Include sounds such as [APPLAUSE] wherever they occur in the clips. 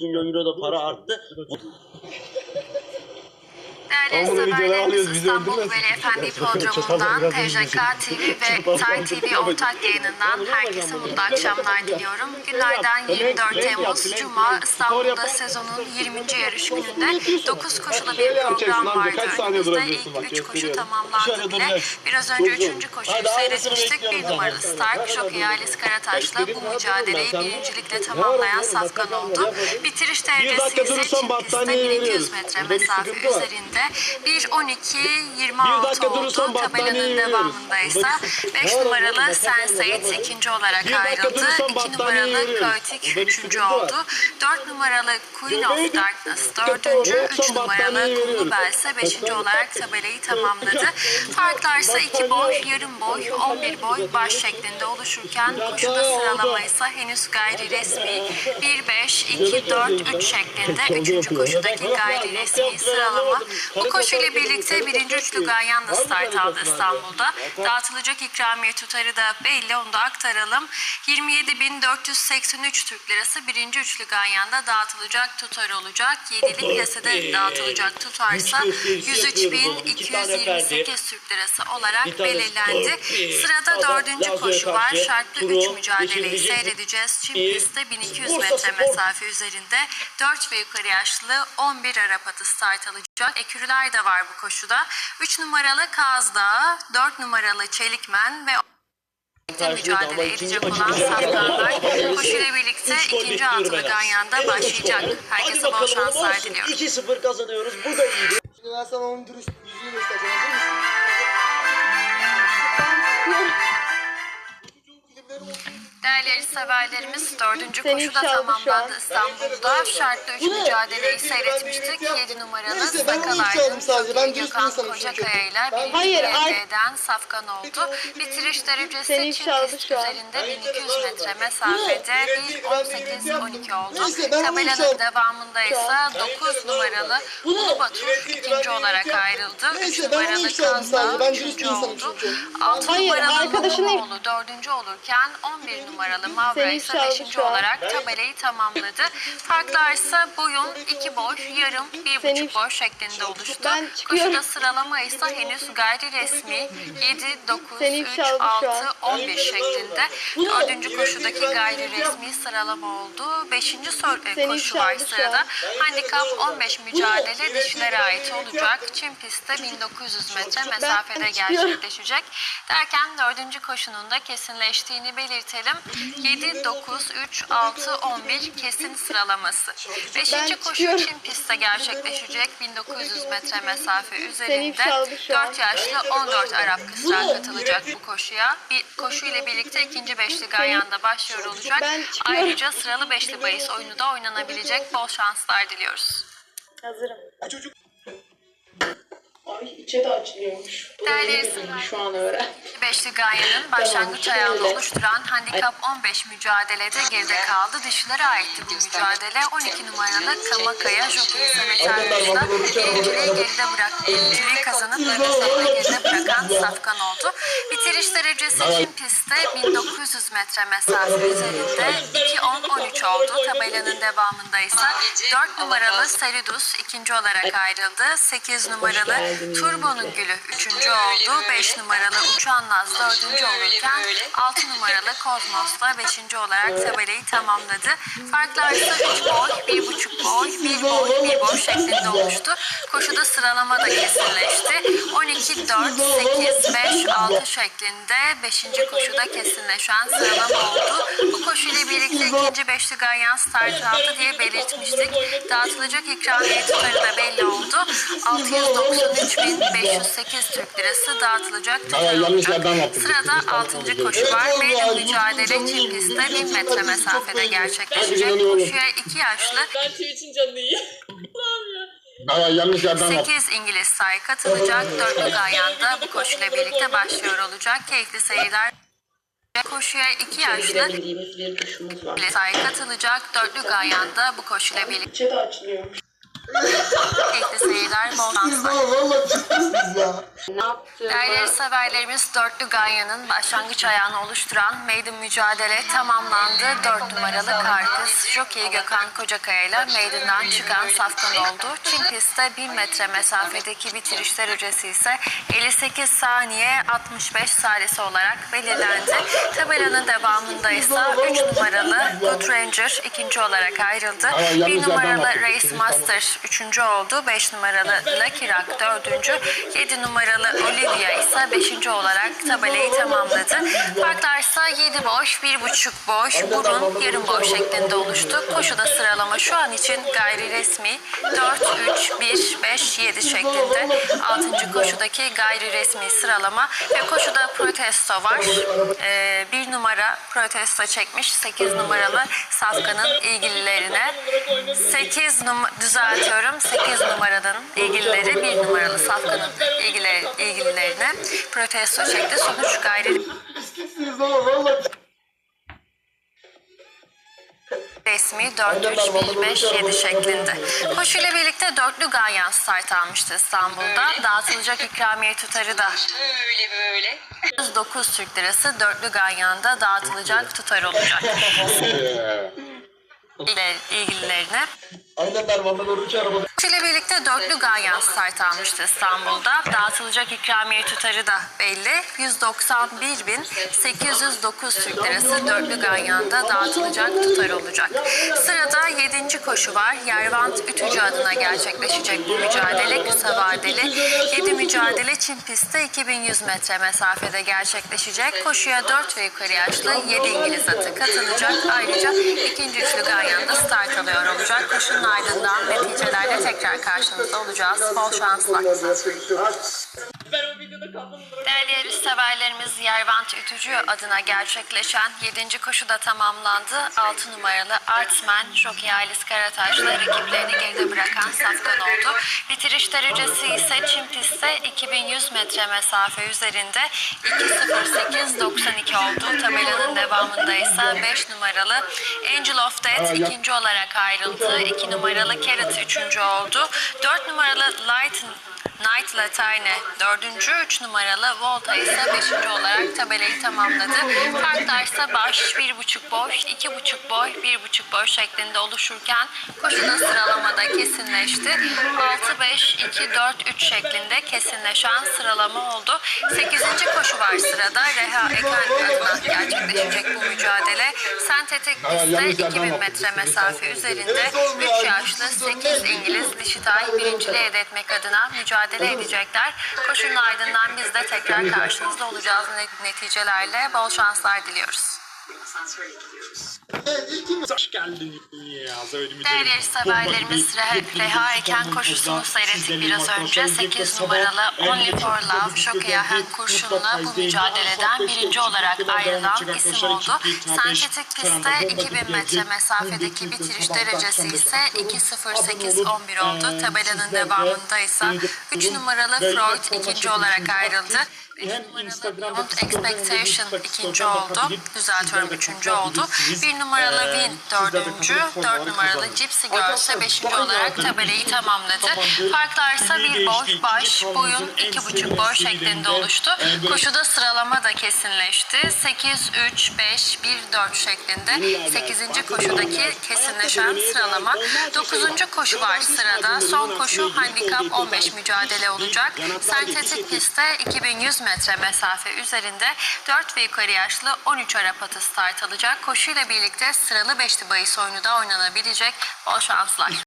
milyon euro da para arttı. Değerli Ama İstanbul. Veli Efendi biraz TJK TV ve Tay TV ortak yayınından herkese mutlu akşamlar diliyorum. Günlerden 24 Temmuz Cuma İstanbul'da sezonun 20. yarış gününde 9 koşulu bir program vardı. Önümüzde ilk 3 koşu tamamlandı bile. Biraz önce 3. koşuyu seyretmiştik. Bir numaralı Stark, Jockey Alice Karataş'la bu mücadeleyi birincilikle tamamlayan Safkan oldu. Bitiriş derecesi ise çift pistte 1200 metre mesafe üzerinde 1.12.26 oldu. Tabelanın devamında ise 5 numaralı Senseit ikinci olarak ayrıldı. 2 numaralı Kötik üçüncü oldu. 4 numaralı Queen of Darkness dördüncü. 3 numaralı Kulubel ise beşinci olarak tabelayı tamamladı. Farklar ise 2 boy, yarım boy, 11 boy baş şeklinde oluşurken koşuda sıralama ise henüz gayri resmi 1, 5, 2, 4, 3 şeklinde 3. koşudaki gayri resmi sıralama. Bu koşuyla birlikte birinci üçlü Ganyan da start aldı İstanbul'da. Dağıtılacak ikramiye tutarı da belli onu da aktaralım. 27.483 Türk Lirası birinci üçlü Ganyan'da dağıtılacak tutar olacak. Yedilik kesede dağıtılacak tutarsa 103.228 Türk Lirası olarak belirlendi. Sırada dördüncü koşu var. Şartlı 3 mücadeleyi seyredeceğiz. Çim pistte 1200 metre mesafe üzerinde 4 ve yukarı yaşlı 11 Arap atı start alacak. Ekürüler de var bu koşuda. 3 numaralı Kaz Dağı, 4 numaralı Çelikmen ve mücadele edecek olan safkanlar koşuyla birlikte ikinci altılı Ganyan'da başlayacak. Herkese bol şanslar diliyorum. 2-0 kazanıyoruz. Bu da iyiydi. Şimdi ben sana onun dürüst yüzünü göstereceğim. Hazır mısın? Değerli severlerimiz dördüncü Seni koşuda ifşa aldı şu tamamlandı an. İstanbul'da. Şartlı üç mücadeleyi seyretmiştik. 7 numaralı Neyse, ben onu ifşa Sakalay'ın aldım sadece. Ben dürüst bir Gökhan. Kocakaya ile elde ar- eden Safkan oldu. Bitiriş derecesi aldı pist üzerinde 1200 metre mesafede bir 18-12 oldu. Tabelanın devamında ise 9 numaralı Ulu Batur ikinci olarak ayrıldı. 3 Neyse, ben onu numaralı bir üçüncü insanım oldu. çünkü. 6 Hayır, numaralı arkadaşını- Numoğlu dördüncü olurken 11 numaralı Mavra Seni ise 5. olarak tabelayı tamamladı. Farklar ise boyun 2 boy, yarım 1,5 Seni if- boy şeklinde oluştu. Koşuda sıralama ise henüz gayri resmi 7, 9, Seni 3, ifşa aldı şu 6, an. 11 şeklinde. Dördüncü koşudaki gayri resmi sıralama oldu. Beşinci sor- e, Seni koşu var sırada. an. Handikap 15 mücadele dişilere ait olacak. Çim pistte 1900 metre mesafede gerçekleşecek. Derken dördüncü koşunun da kesinleştiğini belirtelim. 7, 9, 3, 6, 11 kesin sıralaması. Beşinci koşu çıkıyorum. Çim pistte gerçekleşecek. 1900 metre mesafe üzerinde ifşa aldı şu an. 4 yaşlı 14 Arap kızlar katılacak bu koşuya. Bir koşu ile birlikte ikinci beşli Ganyan'da başlıyor olacak. Ayrıca sıralı beşli bahis oyunu da oynanabilecek. Bol şanslar diliyoruz. Hazırım. Ay içe de açılıyormuş. Değerli bilgi, şu an öğren. Beşli Ganyan'ın başlangıç Tamam, ayağını oluşturan handikap 15 mücadelede geride kaldı. Dişilere aitti bu mücadele. 12 numaralı Kamakaya Jockey Senet Ardıç'la birinciliği geride bırak, birinciliği kazanıp nefeslerini geride bırakan Safkan oldu. Bitiriş derecesi Çin pistte 1900 metre mesafe üzerinde 2-10-13 oldu. Tabelanın devamında ise 4 numaralı Seludus ikinci olarak ayrıldı. 8 numaralı Turbo'nun Gülü üçüncü oldu. 5 numaralı Uçan Naz dördüncü olurken 6 numaralı Kozmos'la beşinci olarak tabelayı tamamladı. Farklar ise 3 boy, 1,5 boy, 1 boy, 1 boy şeklinde oluştu. Koşuda sıralama da kesinleşti. 12, 4, 8, 5, 6 şeklinde 5. koşuda kesinleşen sıralama oldu. Bu koşuyla birlikte ikinci beşli Ganyan start aldı diye belirtmiştik. Dağıtılacak ikramiye tutarı da belli oldu. 693.508 Türk Lirası dağıtılacak yaptım. Sırada 6. koşu var. Medya mücadele pistte 1000 metre mesafede gerçekleşecek. Koşuya 2 yaşlı Ben Twitch'in canını yiyeyim. [LAUGHS] Bana yanlış yerden yaptım. 8 İngiliz say katılacak. Dörtlü Ganyan'da bu koşuyla birlikte başlıyor olacak. Keyifli seyirler. Koşuya 2 yaşlı. İngiliz say katılacak. Dörtlü Ganyan'da bu koşuyla birlikte Keyifli seyirler, bol Siz şanslar. valla ya. Ne yaptın? Değerli severlerimiz dörtlü Ganya'nın başlangıç ayağını oluşturan maiden mücadele tamamlandı. Dört numaralı Karkız, jockey Gökhan Kocakaya ile maiden'dan çıkan safkan oldu. Çin pistte 1000 metre mesafedeki bitiriş derecesi ise 58 saniye 65 salisi olarak belirlendi. Tabelanın devamında ise 3 numaralı Good Ranger ikinci olarak ayrıldı. Yalnız 1 numaralı Race baktım. Master üçüncü oldu. 5 numaralı Rock dördüncü. 7 numaralı Olivia ise beşinci olarak tabelayı tamamladı. Farklar ise 7 boş, 1,5 boş, burun, yarım boş şeklinde oluştu. Koşuda sıralama şu an için gayri resmi 4, 3, 1, 5, 7 şeklinde. 6. koşudaki gayri resmi sıralama ve koşuda protesto var. Ee, bir numara protesto çekmiş 8 numaralı Safkan'ın ilgililerine. 8 numara düzeltiyorum 8 numaranın ilgilileri 1 numaralı Safkan'ın ilgileri, ilgililerine protesto çekti. Sonuç gayri resmi 4 3 1 5 7 şeklinde. Koşuyla birlikte dörtlü Ganyan start almıştı İstanbul'da. Dağıtılacak ikramiye tutarı da Böyle böyle. 9 Türk Lirası dörtlü Ganyan'da dağıtılacak tutar olacak. [LAUGHS] İlgiler- ilgililerine. Aynen Derman'da doğru iki araba. ile birlikte dörtlü Ganyan start almıştı İstanbul'da. Dağıtılacak ikramiye tutarı da belli. 191.809 Türk Lirası dörtlü Ganyan'da dağıtılacak tutar olacak. Sırada 7. koşu var. Yervant Ütücü adına gerçekleşecek bu mücadele kısa vadeli. 7 mücadele Çin pistte 2100 metre mesafede gerçekleşecek. Koşuya 4 ve yukarı yaşlı 7 İngiliz atı katılacak. Ayrıca ikinci üçlü Ganyan'da start alıyor olacak. Koşunun ardından neticelerle tekrar karşınızda olacağız. Bol şanslar. Ben o videoda kaldım. Değerli yarış severlerimiz Yervant Ütücü adına gerçekleşen 7. koşuda tamamlandı. 6 numaralı Artsman, Jockey Ailes Karataş'la rakiplerini geride bırakan safkan oldu. Bitiriş derecesi ise Çin pistte 2100 metre mesafe üzerinde 2.08.92 oldu. Tabelanın devamında ise 5 numaralı Angel of Death ikinci olarak ayrıldı. 2 numaralı Carrot üçüncü oldu. 4 numaralı Light Knight Latine dördüncü, üç numaralı Volta ise beşinci olarak tabelayı tamamladı. Farklar ise baş, bir buçuk boy, iki buçuk boy, bir buçuk boy şeklinde oluşurken koşuda sıralamada kesinleşti. 6, 5, 2, 4, 3 şeklinde kesinleşen sıralama oldu. 8. koşu var sırada. Reha Eken adına gerçekleşecek bu mücadele. Sentetik pistte 2000 metre mesafe üzerinde 3 yaşlı 8 İngiliz Dişitay birinciliği elde etmek adına mücadele edecekler. Koşunun ardından biz de tekrar karşınızda olacağız net- neticelerle. Bol şanslar diliyoruz. Hoş geldin ya Zöydüm Değerli severlerimiz Reha, Eken koşusunu seyrettik biraz önce. 8 numaralı Only for Love Jockey Ahen kurşunla bu mücadeleden birinci olarak ayrılan isim oldu. Sentetik pistte 2000 metre mesafedeki bitiriş derecesi ise 2.08.11 oldu. Tabelanın devamında ise 3 numaralı Freud ikinci olarak ayrıldı. 3 numaralı Beyond Expectation ikinci oldu. Düzeltiyorum üçüncü oldu. 1 numaralı Win dördüncü, 4 numaralı Gypsy Girl ise beşinci olarak tabelayı tamamladı. Farklar ise bir boy, baş, boyun, iki buçuk boy şeklinde oluştu. Koşuda sıralama da kesinleşti. 8, 3, 5, 1, 4 şeklinde 8. koşudaki kesinleşen sıralama. 9. koşu var sırada. Son koşu handikap 15 mücadele olacak. Sentetik pistte 2100 metre mesafe üzerinde 4 ve yukarı yaşlı 13 Arap atı start alacak. Koşuyla birlikte sıralı beşli bahis oyunu da oynanabilecek. Bol şanslar.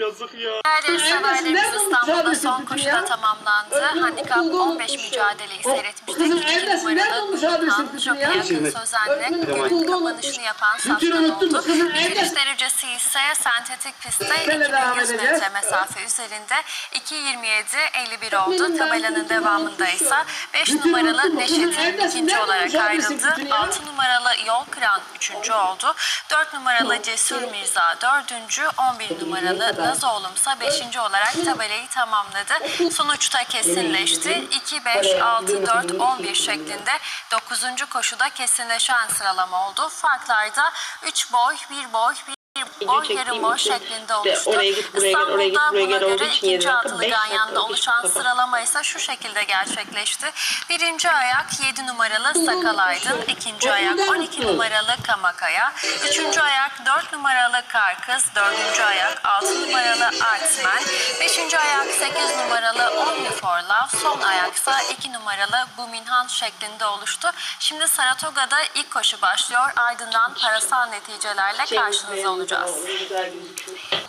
Yazık ya. Severlerimiz İstanbul'da son koşuda tamamlandı. Handikap 15 mücadeleyi seyretmiştik. İki numaralı Burhan, çok yakın Sözen'le günün kapanışını yapan saftan oldu. Bitiriş derecesi ise sentetik pistte 2100 metre mesafe üzerinde. 2.27.51 oldu. Tabelanın devamında ise 5 numaralı Neşet'in ikinci olarak ayrıldı. 6 numaralı Yol Kıran üçüncü oldu. 4 numaralı Cesur Mirza dördüncü, 11 numaralı Lazoğlumsa 5. olarak tabelayı tamamladı. Sonuçta kesinleşti. 2, 5, 6, 4, 11 şeklinde 9. koşuda kesinleşen sıralama oldu. Farklarda 3 boy, 1 boy, 1 Bor çektiğim yarım bor için şeklinde işte oluştu. oraya git, buraya gel, oraya git, buraya gel olduğu için ikinci altılı ganyanda oluşan sıralama ise şu şekilde gerçekleşti. Birinci ayak 7 numaralı Sakal Aydın, ikinci ayak 12 numaralı Kamakaya, üçüncü ayak 4 numaralı Karkız, dördüncü ayak 6 numaralı Artsman, beşinci ayak 8 numaralı Only for Love, son ayaksa 2 numaralı Buminhan şeklinde oluştu. Şimdi Saratoga'da ilk koşu başlıyor. Ardından parasal neticelerle karşınızda olacağız.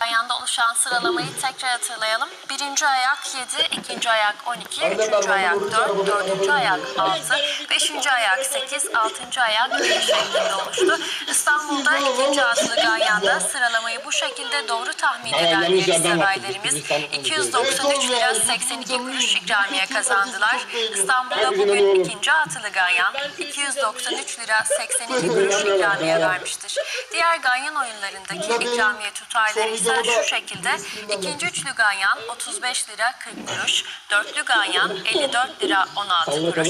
Ayağında oluşan sıralamayı tekrar hatırlayalım. Birinci ayak 7, ikinci ayak 12, üçüncü ayak 4, dördüncü ayak 6, beşinci ayak 8, altıncı ayak 1 şeklinde oluştu. İstanbul'da ikinci aslı Ganyan'da sıralamayı bu şekilde doğru tahmin eden baktık. severlerimiz İstanbul- 293 lira 82 kuruş ikramiye kazandılar. İstanbul'da bugün ikinci atılı Ganyan 293 lira 82 kuruş ikramiye vermiştir. Diğer Ganyan oyunlarındaki ikramiye tutarları ise şu şekilde. İkinci üçlü Ganyan 35 lira 40 kuruş, dörtlü Ganyan 54 lira 16 kuruş,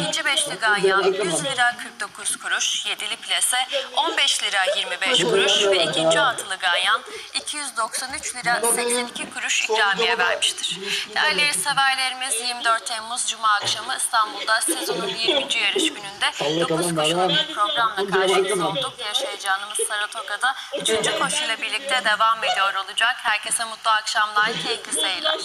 ikinci beşli Ganyan 100 lira 49 kuruş, yedili plase 15 lira 25 kuruş ve ikinci atılı Ganyan 293 lira 82 kuruş ikramiye vermiştir. Değerli severlerimiz 24 Temmuz Cuma akşamı İstanbul'da sezonun 20. yarış gününde 9 koşulu bir programla karşınızda olduk. Yarış heyecanımız Saratoga'da 3. koşuyla birlikte devam ediyor olacak. Herkese mutlu akşamlar, keyifli seyirler.